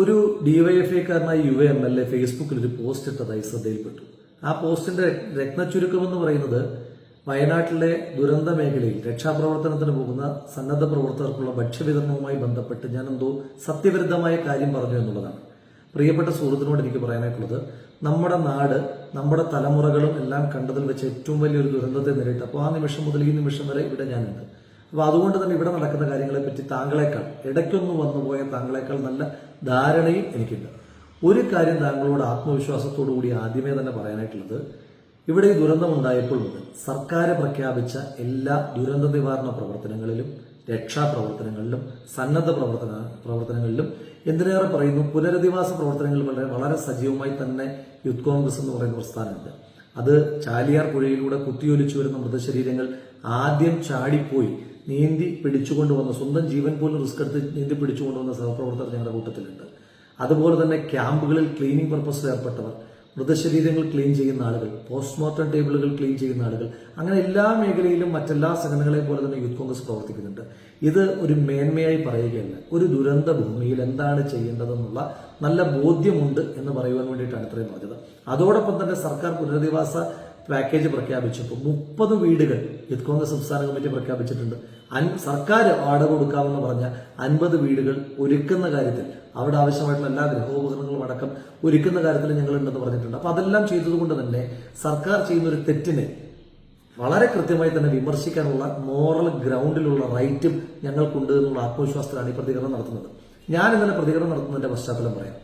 ഒരു ഡിവൈഎഫ്ഐക്കാരനായ U M L A ഫേസ്ബുക്കിൽ ഒരു പോസ്റ്റ് ഇട്ടതായി ശ്രദ്ധയിൽപ്പെട്ടു. ആ പോസ്റ്റിന്റെ രത്നച്ചുരുക്കം എന്ന് പറയുന്നത് വയനാട്ടിലെ ദുരന്ത മേഖലയിൽ രക്ഷാപ്രവർത്തനത്തിന് പോകുന്ന സന്നദ്ധ പ്രവർത്തകർക്കുള്ള ഭക്ഷ്യവിതരണവുമായി ബന്ധപ്പെട്ട് ഞാൻ എന്തോ സത്യവിരുദ്ധമായ കാര്യം പറഞ്ഞു എന്നുള്ളതാണ്. പ്രിയപ്പെട്ട സുഹൃത്തിനോട് എനിക്ക് പറയാനായിട്ടുള്ളത് നമ്മുടെ നാട് നമ്മുടെ തലമുറകളും എല്ലാം കണ്ടതിൽ വെച്ച് ഏറ്റവും വലിയൊരു ദുരന്തത്തെ നേരിട്ട് അപ്പോൾ ആ നിമിഷം മുതൽ ഈ നിമിഷം വരെ ഇവിടെ ഞാനുണ്ട്. അപ്പോൾ അതുകൊണ്ട് തന്നെ ഇവിടെ നടക്കുന്ന കാര്യങ്ങളെ പറ്റി താങ്കളെക്കാൾ ഇടയ്ക്കൊന്ന് വന്നുപോയ താങ്കളെക്കാൾ നല്ല ധാരണയും എനിക്കില്ല. ഒരു കാര്യം താങ്കളോട് ആത്മവിശ്വാസത്തോടു കൂടി ആദ്യമേ തന്നെ പറയാനായിട്ടുള്ളത് ഇവിടെ ഈ ദുരന്തമുണ്ടായപ്പോൾ മുതൽ സർക്കാർ പ്രഖ്യാപിച്ച എല്ലാ ദുരന്ത നിവാരണ പ്രവർത്തനങ്ങളിലും രക്ഷാപ്രവർത്തനങ്ങളിലും സന്നദ്ധ പ്രവർത്തന പ്രവർത്തനങ്ങളിലും എന്തിനേറെ പറയുന്നു പുനരധിവാസ പ്രവർത്തനങ്ങളിൽ വളരെ വളരെ സജീവമായി തന്നെ യൂത്ത് കോൺഗ്രസ് എന്ന് പറയുന്ന പ്രസ്ഥാനമുണ്ട് അത് ചാലിയാർ പുഴയിലൂടെ കുത്തിയൊലിച്ചു വരുന്ന മൃതശരീരങ്ങൾ ആദ്യം ചാടിപ്പോയി. നീന്തി പിടിച്ചുകൊണ്ടുവന്ന സ്വന്തം ജീവൻ പോലും റിസ്ക് എടുത്ത് നീന്തി പിടിച്ചുകൊണ്ടുവന്ന സഹപ്രവർത്തകർ ഞങ്ങളുടെ കൂട്ടത്തിലുണ്ട്. അതുപോലെ തന്നെ ക്യാമ്പുകളിൽ ക്ലീനിങ് പർപ്പസിൽ ഏർപ്പെട്ടവർ മൃതശരീരങ്ങൾ ക്ലീൻ ചെയ്യുന്ന ആളുകൾ പോസ്റ്റ്മോർട്ടം ടേബിളുകൾ ക്ലീൻ ചെയ്യുന്ന ആളുകൾ അങ്ങനെ എല്ലാ മേഖലയിലും മറ്റെല്ലാ സംഘടനകളെ പോലെ തന്നെ യൂത്ത് കോൺഗ്രസ് പ്രവർത്തിക്കുന്നുണ്ട്. ഇത് ഒരു മേന്മയായി പറയുകയല്ല ഒരു ദുരന്ത ഭൂമിയിൽ എന്താണ് ചെയ്യേണ്ടതെന്നുള്ള നല്ല ബോധ്യമുണ്ട് എന്ന് പറയുവാൻ വേണ്ടിയിട്ടാണ് ഇത്രയും പറഞ്ഞത്. അതോടൊപ്പം തന്നെ സർക്കാർ പുനരധിവാസ പാക്കേജ് പ്രഖ്യാപിച്ചപ്പോൾ മുപ്പത് വീടുകൾ യൂത്ത് കോൺഗ്രസ് സംസ്ഥാന കമ്മിറ്റി പ്രഖ്യാപിച്ചിട്ടുണ്ട്. സർക്കാർ വാടക കൊടുക്കാമെന്ന് പറഞ്ഞ അൻപത് വീടുകൾ ഒരുക്കുന്ന കാര്യത്തിൽ അവിടെ ആവശ്യമായിട്ടുള്ള എല്ലാ ഗൃഹോപകരണങ്ങളും അടക്കം ഒരുക്കുന്ന കാര്യത്തിൽ ഞങ്ങൾ ഉണ്ടെന്ന് പറഞ്ഞിട്ടുണ്ട്. അപ്പൊ അതെല്ലാം ചെയ്തതുകൊണ്ട് തന്നെ സർക്കാർ ചെയ്യുന്ന ഒരു തെറ്റിനെ വളരെ കൃത്യമായി തന്നെ വിമർശിക്കാനുള്ള മോറൽ ഗ്രൗണ്ടിലുള്ള റൈറ്റും ഞങ്ങൾക്കുണ്ട് എന്നുള്ള ആത്മവിശ്വാസത്തിലാണ് ഈ പ്രതികരണം നടത്തുന്നത്. ഞാൻ ഇന്നലെ പ്രതികരണം നടത്തുന്നതിന്റെ പശ്ചാത്തലം പറയാം.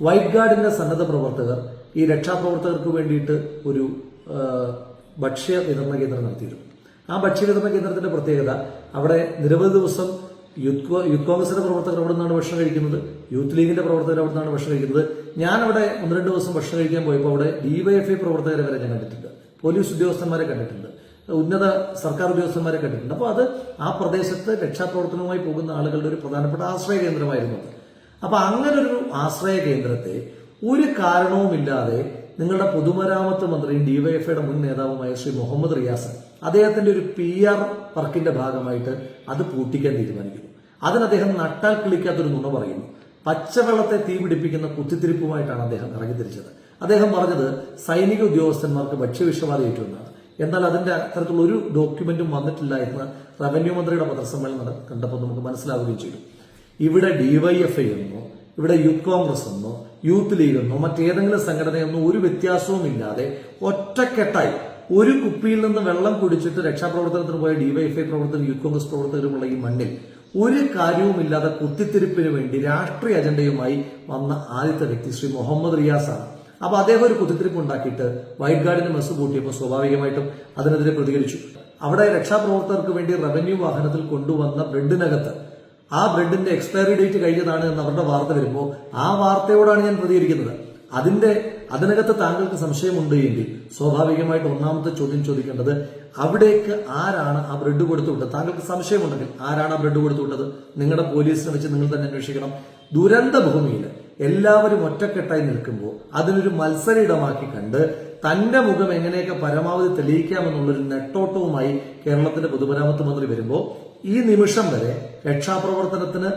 വൈറ്റ് ഗാർഡിന്റെ സന്നദ്ധ പ്രവർത്തകർ ഈ രക്ഷാപ്രവർത്തകർക്ക് വേണ്ടിയിട്ട് ഒരു ഭക്ഷ്യ വിതരണ കേന്ദ്രം നടത്തിയിരുന്നു. ആ ഭക്ഷ്യ വിതരണ കേന്ദ്രത്തിന്റെ പ്രത്യേകത അവിടെ നിരവധി ദിവസം യൂത്ത് യൂത്ത് കോൺഗ്രസിന്റെ പ്രവർത്തകർ അവിടെ നിന്നാണ് ഭക്ഷണം കഴിക്കുന്നത് യൂത്ത് ലീഗിന്റെ പ്രവർത്തകർ അവിടെ നിന്നാണ് ഭക്ഷണം കഴിക്കുന്നത്. ഞാൻ അവിടെ ഒന്ന് രണ്ട് ദിവസം ഭക്ഷണം കഴിക്കാൻ പോയപ്പോൾ അവിടെ ഡിവൈഎഫ്ഐ പ്രവർത്തകരെ വരെ ഞാൻ കണ്ടിട്ടുണ്ട്. പോലീസ് ഉദ്യോഗസ്ഥന്മാരെ കണ്ടിട്ടുണ്ട്. ഉന്നത സർക്കാർ ഉദ്യോഗസ്ഥന്മാരെ കണ്ടിട്ടുണ്ട്. അപ്പോൾ അത് ആ പ്രദേശത്ത് രക്ഷാപ്രവർത്തനവുമായി പോകുന്ന ആളുകളുടെ ഒരു പ്രധാനപ്പെട്ട ആശ്രയ കേന്ദ്രമായിരുന്നു അത്. അപ്പൊ അങ്ങനെ ഒരു ആശ്രയ കേന്ദ്രത്തെ ഒരു കാരണവുമില്ലാതെ നിങ്ങളുടെ പൊതുമരാമത്ത് മന്ത്രിയും ഡിവൈഎഫ്ഐയുടെ മുൻ നേതാവുമായ ശ്രീ മുഹമ്മദ് റിയാസ് അദ്ദേഹത്തിന്റെ ഒരു പി ആർ വർക്കിന്റെ ഭാഗമായിട്ട് അത് പൂട്ടിക്കാൻ തീരുമാനിക്കുന്നു. അതിന് അദ്ദേഹം നട്ടാൽ കിളിക്കാത്തൊരു നുണ പറയുന്നു. പച്ചവെള്ളത്തെ തീ പിടിപ്പിക്കുന്ന കുത്തിത്തിരിപ്പുമായിട്ടാണ് അദ്ദേഹം ഇറങ്ങിത്തിരിച്ചത്. അദ്ദേഹം പറഞ്ഞത് സൈനിക ഉദ്യോഗസ്ഥന്മാർക്ക് ഭക്ഷ്യവിഷബാധ ഏറ്റുവെന്നാണ്. എന്നാൽ അതിന്റെ അത്തരത്തിലുള്ള ഒരു ഡോക്യുമെന്റും വന്നിട്ടില്ല എന്ന് റവന്യൂ മന്ത്രിയുടെ പത്രസമ്മേളനം കണ്ടപ്പോൾ നമുക്ക് മനസ്സിലാവുകയും ചെയ്തു. ഇവിടെ ഡിവൈഎഫ്ഐ എന്നോ ഇവിടെ യൂത്ത് കോൺഗ്രസ് എന്നോ യൂത്ത് ലീഗ് എന്നോ മറ്റേതെങ്കിലും സംഘടനയെന്നോ ഒരു വ്യത്യാസവും ഇല്ലാതെ ഒറ്റക്കെട്ടായി ഒരു കുപ്പിയിൽ നിന്ന് വെള്ളം കുടിച്ചിട്ട് രക്ഷാപ്രവർത്തനത്തിന് പോയ ഡിവൈഎഫ്ഐ പ്രവർത്തകരും യൂത്ത് കോൺഗ്രസ് പ്രവർത്തകരുമുള്ള ഈ മണ്ണിൽ ഒരു കാര്യവുമില്ലാതെ കുത്തിത്തിരിപ്പിന് വേണ്ടി രാഷ്ട്രീയ അജണ്ടയുമായി വന്ന ആദ്യത്തെ വ്യക്തി ശ്രീ മുഹമ്മദ് റിയാസാണ് അപ്പൊ അദ്ദേഹം ഒരു കുത്തിത്തിരിപ്പ് ഉണ്ടാക്കിയിട്ട് വൈറ്റ് ഗാർഡിന് മെസ്സ് കൂട്ടിയപ്പോൾ സ്വാഭാവികമായിട്ടും അതിനെതിരെ പ്രതികരിച്ചു. അവിടെ രക്ഷാപ്രവർത്തകർക്ക് വേണ്ടി റവന്യൂ വാഹനത്തിൽ കൊണ്ടുവന്ന ബ്രെഡിനകത്ത് ആ ബ്രെഡിന്റെ എക്സ്പയറി ഡേറ്റ് കഴിഞ്ഞതാണ് എന്ന് അവരുടെ വാർത്ത വരുമ്പോൾ ആ വാർത്തയോടാണ് ഞാൻ പ്രതികരിക്കുന്നത്. അതിന്റെ അതിനകത്ത് താങ്കൾക്ക് സംശയമുണ്ട് എങ്കിൽ സ്വാഭാവികമായിട്ട് ഒന്നാമത്തെ ചോദ്യം ചോദിക്കേണ്ടത് അവിടേക്ക് ആരാണ് ആ ബ്രെഡ് കൊടുത്തു വിട്ടത് താങ്കൾക്ക് സംശയമുണ്ടെങ്കിൽ ആരാണ് ആ ബ്രെഡ് കൊടുത്തു വിട്ടത് നിങ്ങളുടെ പോലീസിനെ വെച്ച് നിങ്ങൾ തന്നെ അന്വേഷിക്കണം. ദുരന്ത ഭൂമിയിൽ എല്ലാവരും ഒറ്റക്കെട്ടായി നിൽക്കുമ്പോൾ അതിനൊരു മത്സര ഇടമാക്കി കണ്ട് തന്റെ മുഖം എങ്ങനെയൊക്കെ പരമാവധി തെളിയിക്കാമെന്നുള്ളൊരു നെട്ടോട്ടവുമായി കേരളത്തിന്റെ പൊതുമരാമത്ത് മന്ത്രി വരുമ്പോൾ ഈ നിമിഷം വരെ രക്ഷാപ്രവർത്തനത്തിന്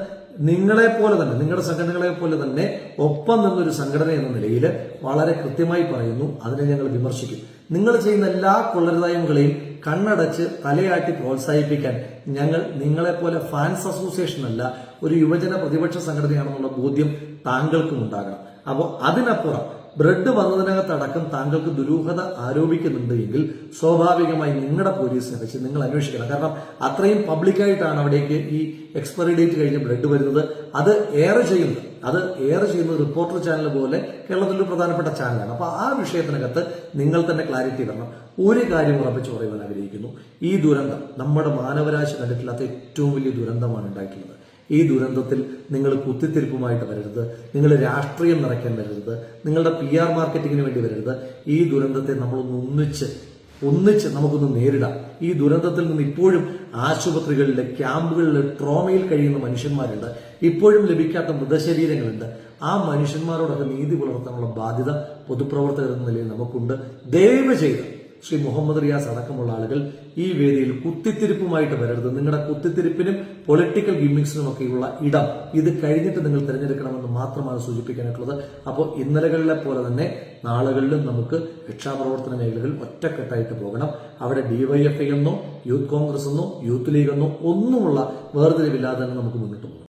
നിങ്ങളെ പോലെ തന്നെ നിങ്ങളുടെ സംഘടനകളെ പോലെ തന്നെ ഒപ്പം നിന്നൊരു സംഘടന എന്ന നിലയിൽ വളരെ കൃത്യമായി പറയുന്നു. അതിനെ ഞങ്ങൾ വിമർശിക്കും. നിങ്ങൾ ചെയ്യുന്ന എല്ലാ കൊള്ളരുതായ്മകളെയും കണ്ണടച്ച് തലയാട്ടി പ്രോത്സാഹിപ്പിക്കാൻ ഞങ്ങൾ നിങ്ങളെപ്പോലെ ഫാൻസ് അസോസിയേഷൻ അല്ല ഒരു യുവജന പ്രതിപക്ഷ സംഘടനയാണെന്നുള്ള ബോധ്യം താങ്കൾക്കും ഉണ്ടാകണം. അപ്പോൾ അതിനപ്പുറം ബ്രെഡ് വന്നതിനകത്തടക്കം താങ്കൾക്ക് ദുരൂഹത ആരോപിക്കുന്നുണ്ട് എങ്കിൽ സ്വാഭാവികമായി നിങ്ങളുടെ പോലീസിനെ വെച്ച് നിങ്ങൾ അന്വേഷിക്കണം. കാരണം അത്രയും പബ്ലിക്കായിട്ടാണ് അവിടേക്ക് ഈ എക്സ്പയറി ഡേറ്റ് കഴിഞ്ഞ് ബ്രെഡ് വരുന്നത്. അത് ഏറെ ചെയ്യുന്നത് അത് ഏറെ ചെയ്യുന്ന റിപ്പോർട്ടർ ചാനൽ പോലെ കേരളത്തിലെ പ്രധാനപ്പെട്ട ചാനലാണ് അപ്പൊ ആ വിഷയത്തിനകത്ത് നിങ്ങൾ തന്നെ ക്ലാരിറ്റി വരണം ഒരു കാര്യം ഉറപ്പിച്ച് പറയുവാൻ ആഗ്രഹിക്കുന്നു. ഈ ദുരന്തം നമ്മുടെ മാനവരാശി കണ്ടിട്ടില്ലാത്ത ഏറ്റവും വലിയ ദുരന്തമാണ് ഉണ്ടായിട്ടുള്ളത്. ഈ ദുരന്തത്തിൽ നിങ്ങൾ കുത്തിത്തിരിപ്പുമായിട്ട് വരരുത്. നിങ്ങൾ രാഷ്ട്രീയം നിറയ്ക്കാൻ വരരുത്. നിങ്ങളുടെ പി ആർ മാർക്കറ്റിങ്ങിന് വേണ്ടി വരരുത്. ഈ ദുരന്തത്തെ നമ്മളൊന്ന് ഒന്നിച്ച് ഒന്നിച്ച് നമുക്കൊന്ന് നേരിടാം. ഈ ദുരന്തത്തിൽ നിന്ന് ഇപ്പോഴും ആശുപത്രികളിലെ ക്യാമ്പുകളിലെ ട്രോമയിൽ കഴിയുന്ന മനുഷ്യന്മാരുണ്ട്. ഇപ്പോഴും ലഭിക്കാത്ത മൃതശരീരങ്ങളുണ്ട്. ആ മനുഷ്യന്മാരോടൊക്കെ നീതി പുലർത്താനുള്ള ബാധ്യത പൊതുപ്രവർത്തകർ എന്ന നിലയിൽ നമുക്കുണ്ട്. ദയവ് ചെയ്ത് ശ്രീ മുഹമ്മദ് റിയാസ് അടക്കമുള്ള ആളുകൾ ഈ വേദിയിൽ കുത്തിത്തിരിപ്പുമായിട്ട് വരരുത്. നിങ്ങളുടെ കുത്തിത്തിരിപ്പിനും പൊളിറ്റിക്കൽ ഗിമ്മിക്സിനുമൊക്കെയുള്ള ഇടം ഇത് കഴിഞ്ഞിട്ട് നിങ്ങൾ തിരഞ്ഞെടുക്കണമെന്ന് മാത്രമാണ് സൂചിപ്പിക്കാനായിട്ടുള്ളത്. അപ്പോൾ ഇന്നലകളിലെ പോലെ തന്നെ നാളുകളിലും നമുക്ക് രക്ഷാപ്രവർത്തന മേഖലകളിൽ ഒറ്റക്കെട്ടായിട്ട് പോകണം. അവിടെ ഡിവൈഎഫ്ഐ എന്നോ യൂത്ത് കോൺഗ്രസ് എന്നോ യൂത്ത് ലീഗ് എന്നോ ഒന്നുമുള്ള വേർതിരിവില്ലാതെ തന്നെ നമുക്ക് മുന്നോട്ട് പോകാം.